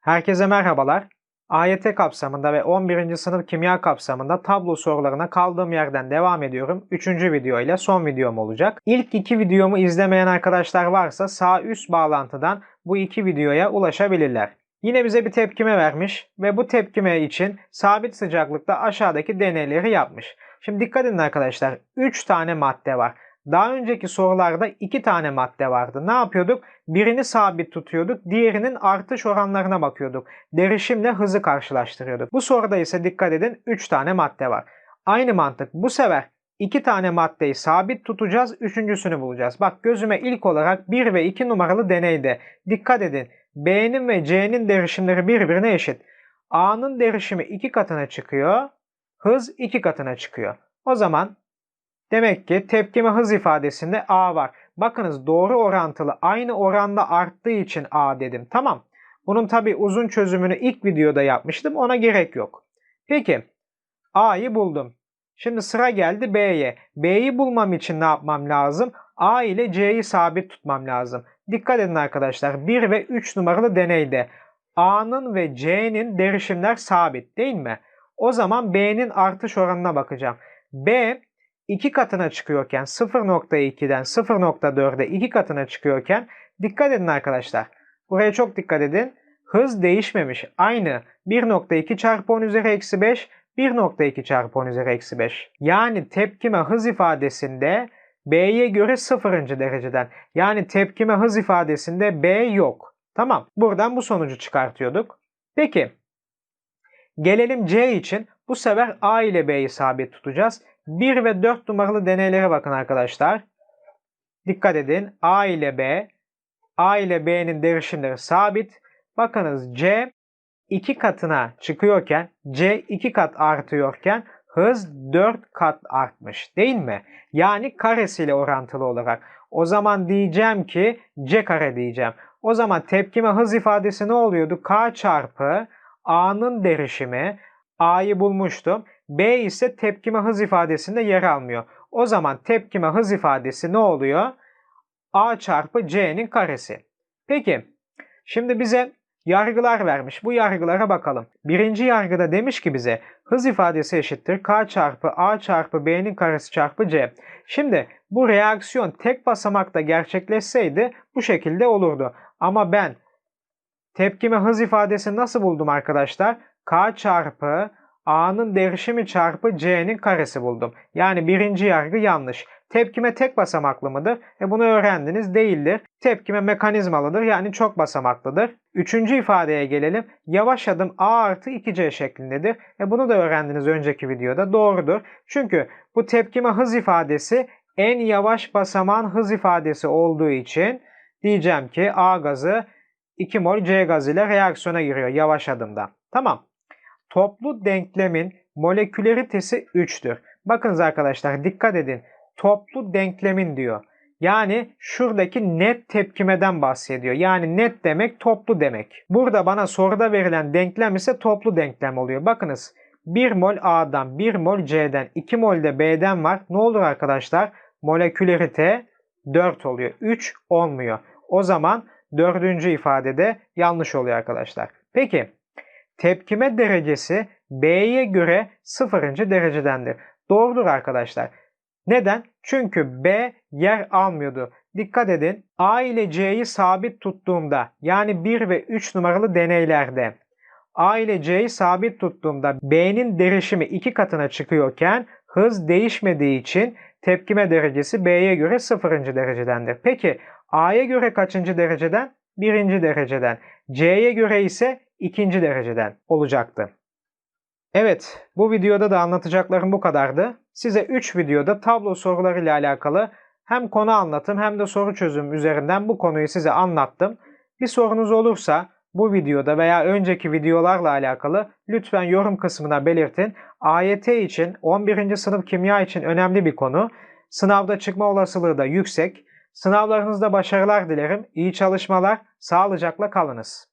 Herkese merhabalar. AYT kapsamında ve 11. sınıf kimya kapsamında tablo sorularına kaldığım yerden devam ediyorum. Üçüncü video ile son videom olacak. İlk iki videomu izlemeyen arkadaşlar varsa sağ üst bağlantıdan bu iki videoya ulaşabilirler. Yine bize bir tepkime vermiş ve bu tepkime için sabit sıcaklıkta aşağıdaki deneyleri yapmış. Şimdi dikkat edin arkadaşlar 3 tane madde var. Daha önceki sorularda 2 tane madde vardı. Ne yapıyorduk? Birini sabit tutuyorduk, diğerinin artış oranlarına bakıyorduk. Derişimle hızı karşılaştırıyorduk. Bu soruda ise dikkat edin 3 tane madde var. Aynı mantık. Bu sefer 2 tane maddeyi sabit tutacağız, üçüncüsünü bulacağız. Bak gözüme ilk olarak 1 ve 2 numaralı deneyde. Dikkat edin. B'nin ve C'nin derişimleri birbirine eşit. A'nın derişimi 2 katına çıkıyor, hız 2 katına çıkıyor. O zaman demek ki tepkime hız ifadesinde A var. Bakınız doğru orantılı aynı oranda arttığı için A dedim. Tamam. Bunun tabi uzun çözümünü ilk videoda yapmıştım. Ona gerek yok. Peki A'yı buldum. Şimdi sıra geldi B'ye. B'yi bulmam için ne yapmam lazım? A ile C'yi sabit tutmam lazım. Dikkat edin arkadaşlar. 1 ve 3 numaralı deneyde A'nın ve C'nin derişimler sabit değil mi? O zaman B'nin artış oranına bakacağım. B 2 katına çıkıyorken 0.2'den 0.4'e 2 katına çıkıyorken dikkat edin arkadaşlar. Buraya çok dikkat edin. Hız değişmemiş. Aynı 1.2 çarpı 10 üzeri eksi 5 1.2 çarpı 10 üzeri eksi 5. Yani tepkime hız ifadesinde B'ye göre 0. dereceden. Yani tepkime hız ifadesinde B yok. Tamam. Buradan bu sonucu çıkartıyorduk. Peki. Gelelim C için. Bu sefer A ile B'yi sabit tutacağız. 1 ve 4 numaralı deneylere bakın arkadaşlar. Dikkat edin. A ile B. A ile B'nin derişimleri sabit. Bakınız C 2 katına çıkıyorken C 2 kat artıyorken hız 4 kat artmış değil mi? Yani karesiyle orantılı olarak. O zaman diyeceğim ki C kare diyeceğim. O zaman tepkime hız ifadesi ne oluyordu? K çarpı A'nın derişimi. A'yı bulmuştum. B ise tepkime hız ifadesinde yer almıyor. O zaman tepkime hız ifadesi ne oluyor? A çarpı C'nin karesi. Peki şimdi bize yargılar vermiş. Bu yargılara bakalım. Birinci yargıda demiş ki bize hız ifadesi eşittir K çarpı A çarpı B'nin karesi çarpı C. Şimdi bu reaksiyon tek basamakta gerçekleşseydi bu şekilde olurdu. Ama ben tepkime hız ifadesini nasıl buldum arkadaşlar? K çarpı A'nın derişimi çarpı C'nin karesi buldum. Yani birinci yargı yanlış. Tepkime tek basamaklı mıdır? E bunu öğrendiniz değildir. Tepkime mekanizmalıdır yani çok basamaklıdır. Üçüncü ifadeye gelelim. Yavaş adım A artı 2C şeklindedir. E bunu da öğrendiniz önceki videoda. Doğrudur. Çünkü bu tepkime hız ifadesi en yavaş basamağın hız ifadesi olduğu için diyeceğim ki A gazı 2 mol C gazı ile reaksiyona giriyor yavaş adımda. Tamam. Toplu denklemin moleküleritesi 3'tür. Bakınız arkadaşlar dikkat edin. Toplu denklemin diyor. Yani şuradaki net tepkimeden bahsediyor. Yani net demek toplu demek. Burada bana soruda verilen denklem ise toplu denklem oluyor. Bakınız 1 mol A'dan 1 mol C'den 2 mol de B'den var. Ne olur arkadaşlar? Molekülerite 4 oluyor. 3 olmuyor. O zaman dördüncü ifadede yanlış oluyor arkadaşlar. Peki tepkime derecesi B'ye göre 0. derecedendir. Doğrudur arkadaşlar. Neden? Çünkü B yer almıyordu. Dikkat edin A ile C'yi sabit tuttuğumda yani 1 ve 3 numaralı deneylerde A ile C'yi sabit tuttuğumda B'nin derişimi 2 katına çıkıyorken hız değişmediği için tepkime derecesi B'ye göre 0. derecedendir. Peki A'ya göre kaçıncı dereceden? 1. dereceden. C'ye göre ise 2. dereceden olacaktı. Evet, bu videoda da anlatacaklarım bu kadardı. Size 3 videoda tablo soruları ile alakalı hem konu anlatım hem de soru çözüm üzerinden bu konuyu size anlattım. Bir sorunuz olursa bu videoda veya önceki videolarla alakalı lütfen yorum kısmına belirtin. AYT için 11. sınıf kimya için önemli bir konu. Sınavda çıkma olasılığı da yüksek. Sınavlarınızda başarılar dilerim. İyi çalışmalar. Sağlıcakla kalınız.